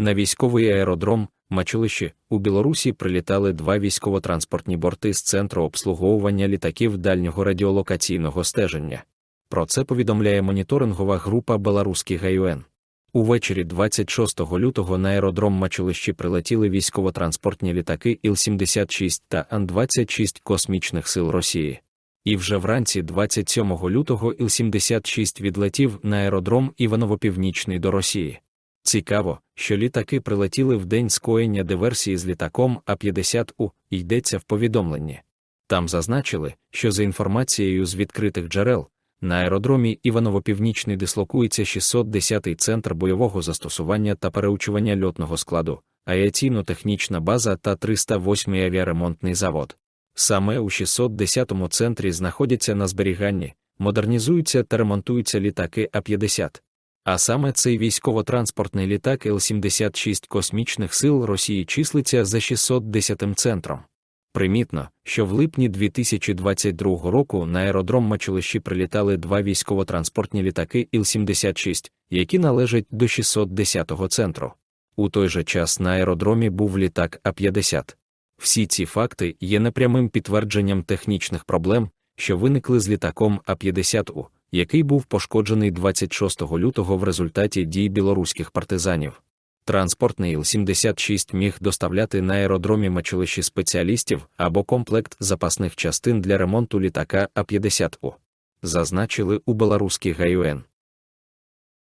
На військовий аеродром Мачулищі у Білорусі прилітали два військово-транспортні борти з центру обслуговування літаків дальнього радіолокаційного стеження. Про це повідомляє моніторингова група Беларуський ГАЮН. Увечері 26 лютого на аеродром Мачулищі прилетіли військово-транспортні літаки Іл-76 та Ан-26 космічних сил Росії. І вже вранці 27 лютого Іл-76 відлетів на аеродром Іваново-Північний до Росії. Цікаво, що літаки прилетіли в день скоєння диверсії з літаком А-50У, йдеться в повідомленні. Там зазначили, що за інформацією з відкритих джерел, на аеродромі Іваново-Північний дислокується 610-й центр бойового застосування та переучування льотного складу, авіаційно-технічна база та 308-й авіаремонтний завод. Саме у 610-му центрі знаходяться на зберіганні, модернізуються та ремонтуються літаки А-50. А саме цей військово-транспортний літак Л-76 космічних сил Росії числиться за 610-м центром. Примітно, що в липні 2022 року на аеродром Мачулищі прилітали два військово-транспортні літаки Іл-76, які належать до 610-го центру. У той же час на аеродромі був літак А-50. Всі ці факти є непрямим підтвердженням технічних проблем, що виникли з літаком А-50У, який був пошкоджений 26 лютого в результаті дій білоруських партизанів. Транспортний Іл-76 міг доставляти на аеродромі мачулищі спеціалістів або комплект запасних частин для ремонту літака А-50У. Зазначили у Беларуський ГАЮН.